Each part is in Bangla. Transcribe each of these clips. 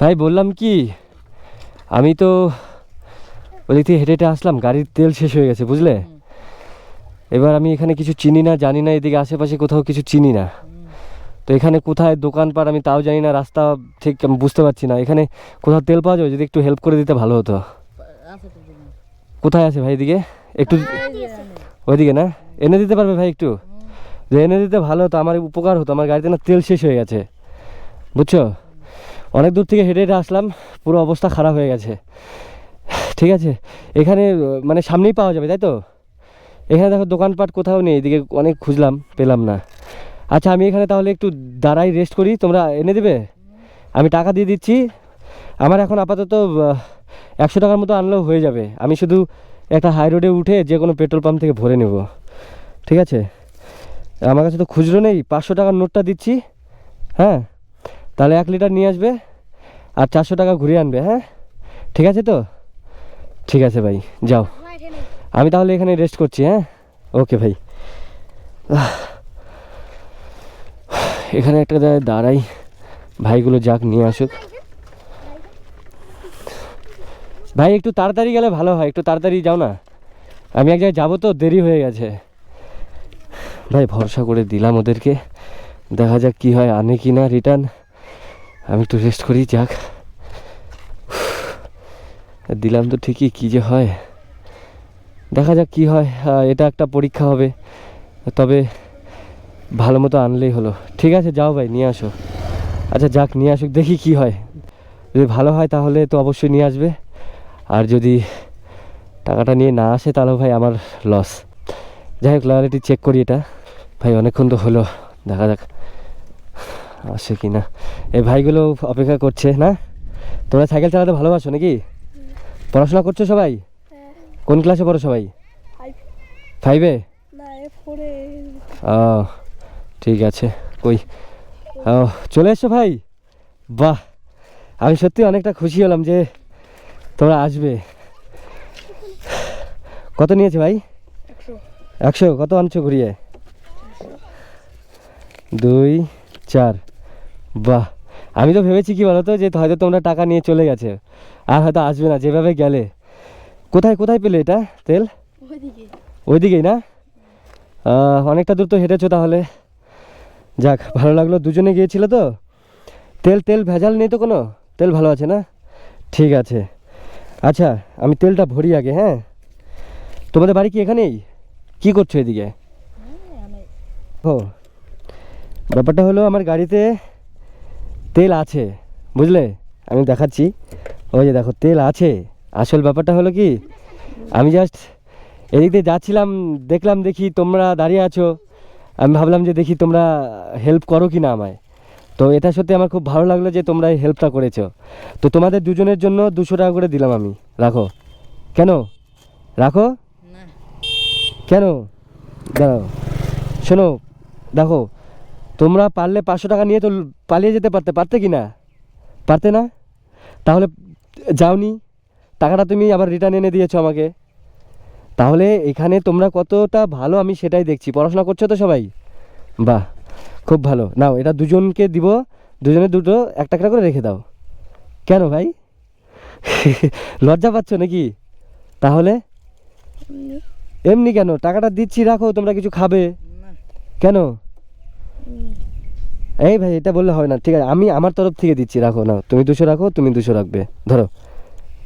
ভাই বললাম কি আমি তো ওদিক থেকে হেঁটে হেঁটে আসলাম গাড়ির তেল শেষ হয়ে গেছে বুঝলে? এবার আমি এখানে কিছু চিনি না জানি না এদিকে আশেপাশে কোথাও কিছু চিনি না। তো এখানে কোথায় দোকানপাট আমি তাও জানি না রাস্তা ঠিক আমি বুঝতে পারছি না। এখানে কোথাও তেল পাওয়া যাবে যদি একটু হেল্প করে দিতে ভালো হতো। আছে তো দিন কোথায় আছে ভাই এদিকে? একটু ওইদিকে না? এনে দিতে পারবে ভাই একটু? যে এনে দিতে ভালো হতো আমার উপকার হতো আমার গাড়িতে না তেল শেষ হয়ে গেছে। বুঝছ? অনেক দূর থেকে হেঁটে হেঁটে আসলাম, পুরো অবস্থা খারাপ হয়ে গেছে। ঠিক আছে? এখানে মানে সামনেই পাওয়া যাবে, তাই তো? এখানে দেখো দোকানপাট কোথাও নেই, এদিকে অনেক খুঁজলাম, পেলাম না। আচ্ছা আমি এখানে তাহলে একটু দাঁড়াই রেস্ট করি, তোমরা এনে দেবে? আমি টাকা দিয়ে দিচ্ছি। আমার এখন আপাতত একশো টাকার মতো আনলেও হয়ে যাবে। আমি শুধু একটা হাই রোডে উঠে যে কোনো পেট্রোল পাম্প থেকে ভরে নেব। ঠিক আছে? আমার কাছে তো খুচরো নেই, পাঁচশো টাকার নোটটা দিচ্ছি। হ্যাঁ? তাহলে এক লিটার নিয়ে আসবে আর চারশো টাকা ঘুরিয়ে আনবে হ্যাঁ? ঠিক আছে তো? ঠিক আছে ভাই, যাও। আমি তাহলে এখানে রেস্ট করছি হ্যাঁ? ওকে ভাই। এখানে একটা দাঁড়াই, ভাইগুলো যাক, নিয়ে আসুক। ভাই, একটু তাড়াতাড়ি গেলে ভালো হয়, একটু তাড়াতাড়ি যাও না। আমি এক জায়গায় যাব তো, দেরি হয়ে গেছে। ভাই, ভরসা করে দিলাম ওদেরকে। দেখা যাক কি হয়, আনে কি না রিটার্ন আমি একটু রেস্ট করি, যাক। দিলাম তো ঠিকই, কি যে হয়। দেখা যাক কি হয় এটা একটা পরীক্ষা হবে। তবে ভালো মতো আনলেই হলো। ঠিক আছে, যাও ভাই, নিয়ে আসো। আচ্ছা যাক, নিয়ে আসুক, দেখি কি হয়। যদি ভালো হয় তাহলে তো অবশ্যই নিয়ে আসবে। আর যদি টাকাটা নিয়ে না আসে তাহলে ভাই আমার লস যাই হোক লয়ালিটি চেক করি এটা। ভাই, অনেকক্ষণ তো হলো। দেখা যাক। আসে কি না এই ভাইগুলো অপেক্ষা করছে না? তোমরা সাইকেল চালাতে ভালোবাসো নাকি? পড়াশোনা করছ সবাই? কোন ক্লাসে পড়ো সবাই? ফাইভে ও ঠিক আছে কই? ও চলে এসছো ভাই। বাহ আমি সত্যি অনেকটা খুশি হলাম যে তোমরা আসবে। কত নিয়েছে ভাই? একশো। কত আনছো ঘুরিয়ে? দুই চার। বাহ আমি তো ভেবেছি কি বলতো যে হয়তো তোমরা টাকা নিয়ে চলে গেছে আর হয়তো আসবে না যেভাবে গেলে। কোথায় কোথায় পেলে এটা তেল? ওইদিকেই না? অনেকটা দূর তো হেঁটেছো তাহলে। যাক ভালো লাগল দুজনে গিয়েছিল তো? তেল তেল ভেজাল নেই তো কোনো? তেল ভালো আছে না? ঠিক আছে। আচ্ছা আমি তেলটা ভরি আগে হ্যাঁ? তোমাদের বাড়ি কি এখানেই? কি করছ এদিকে? ও। ব্যাপারটা হলো আমার গাড়িতে তেল আছে বুঝলে? আমি দেখাচ্ছি। ওই যে দেখো তেল আছে। আসল ব্যাপারটা হলো কি আমি জাস্ট এদিক দিয়ে যাচ্ছিলাম দেখলাম দেখি তোমরা দাঁড়িয়ে আছো। আমি ভাবলাম যে দেখি তোমরা হেল্প করো কি না আমায়। তো এটা সত্যি আমার খুব ভালো লাগল যে তোমরা এই হেল্পটা করেছ। তো তোমাদের দুজনের জন্য দুশো টাকা করে দিলাম আমি। রাখো। কেন? রাখো? কেন? দাঁড়াও। শোনো দেখো তোমরা পারলে পাঁচশো টাকা নিয়ে তো পালিয়ে যেতে পারতে পারতে কি না? পারতে না? তাহলে যাওনি টাকাটা তুমি আবার রিটার্ন এনে দিয়েছ আমাকে। তাহলে এখানে তোমরা কতটা ভালো আমি সেটাই দেখছি। পড়াশোনা করছ তো সবাই? বাহ খুব ভালো। নাও এটা দুজনকে দিব দুজনে দুটো একটা একটা করে রেখে দাও। কেন ভাই? লজ্জা পাচ্ছ নাকি? তাহলে? এমনি। কেন? টাকাটা দিচ্ছি রাখো তোমরা কিছু খাবে। কেন? এই ভাই, এটা বললে হবে না। ঠিক আছে, আমি আমার তরফ থেকে দিচ্ছি, রাখো না তুমি দুশো রাখো, তুমি দুশো রাখবে। ধরো।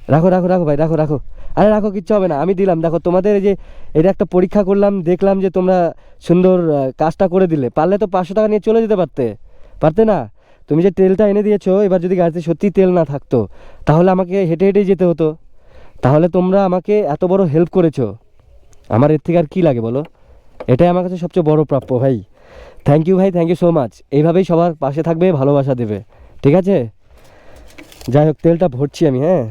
রাখো রাখো রাখো ভাই, রাখো রাখো। আরে রাখো, কিচ্ছু হবে না। আমি দিলাম। দেখো, তোমাদের এই যে, এটা একটা পরীক্ষা করলাম, দেখলাম যে তোমরা সুন্দর কাজটা করে দিলে। পারলে তো পাঁচশো টাকা নিয়ে চলে যেতে পারতে। পারতে না? তুমি যে তেলটা এনে দিয়েছ, এবার যদি গাড়িতে সত্যি তেল না থাকতো, তাহলে আমাকে হেঁটে, হেঁটেই যেতে হতো। তাহলে তোমরা আমাকে এত বড় হেল্প করেছ। আমার এর থেকে আর কী লাগে বলো? এটাই আমার কাছে সবচেয়ে বড় প্রাপ্য ভাই। থ্যাংক ইউ ভাই থ্যাংক ইউ সো মাচ এইভাবেই সবার পাশে থাকবে, ভালোবাসা দেবে। ঠিক আছে? যাই হোক, তেলটা ভরছি আমি হ্যাঁ?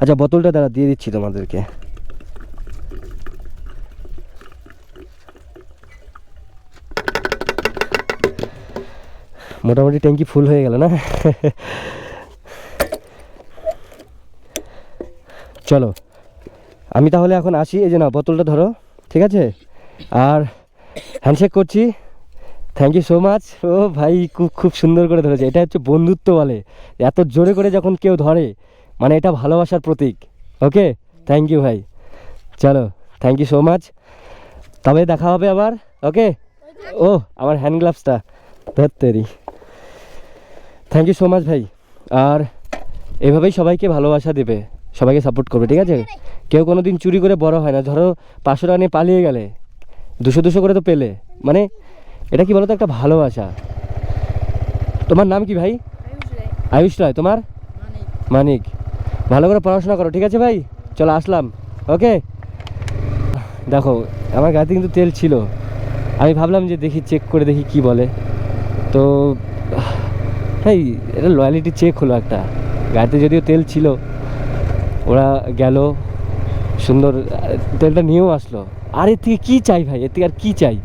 আচ্ছা বোতলটা দাঁড়া, দিয়ে দিচ্ছি তোমাদেরকে। মোটামুটি ট্যাঙ্কি ফুল হয়ে গেল না? চলো। আমি তাহলে এখন আসি, এই যে না, বোতলটা ধরো, ঠিক আছে? আর হ্যান্ডশেক করছি। থ্যাংক ইউ সো মাচ ও ভাই, খুব খুব সুন্দর করে ধরেছে। এটা হচ্ছে বন্ধুত্ব বলে। এত জোরে করে যখন কেউ ধরে মানে এটা ভালোবাসার প্রতীক। ওকে? থ্যাংক ইউ ভাই। চলো থ্যাংক ইউ সো মাচ তবে দেখা হবে আবার, ওকে? ও, আমার হ্যান্ড গ্লাভসটা ধরতেরি থ্যাংক ইউ সো মাচ ভাই। আর এভাবেই সবাইকে ভালোবাসা দেবে। সবাইকে সাপোর্ট করবে ঠিক আছে? কেউ কোনো দিন চুরি করে বড় হয় না। ধরো পাঁচশো টাকা নিয়ে পালিয়ে গেলে দুশো দুশো করে তো পেলে। মানে এটা কি বলতো একটা ভালোবাসা? তোমার নাম কি ভাই? আয়ুষ রায়। তোমার? মানিক। ভালো করে পড়াশোনা করো ঠিক আছে ভাই? চলো আসলাম। ওকে? দেখো আমার গাড়িতে কিন্তু তেল ছিল। আমি ভাবলাম যে দেখি চেক করে দেখি কি বলে। তো ভাই এটা লয়ালিটি চেক হলো একটা। গাড়িতে যদিও তেল ছিল ওরা গেল, সুন্দর, তেলটা নিয়েও আসলো। আর, এর থেকে কী চাই ভাই? এর থেকে আর কী চাই?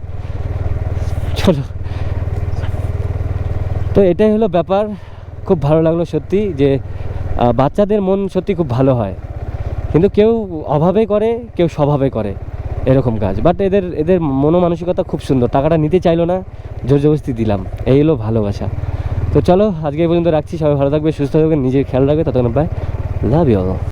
চলো। তো এটাই হলো ব্যাপার। খুব ভালো লাগল সত্যি যে বাচ্চাদের মন সত্যি খুব ভালো হয়। কিন্তু কেউ অভাবে করে, কেউ স্বভাবে করে এরকম কাজ। বাট এদের এদের মনোমানসিকতা খুব সুন্দর। টাকাটা নিতে চাইলো না জোর জবরদস্তি দিলাম। এই হলো ভালোবাসা। তো চলো, আজকে এই পর্যন্ত রাখছি। সবাই ভালো থাকবে, সুস্থ থাকবে, নিজের খেয়াল রাখবে। ততক্ষণ বাই লাভ ইউ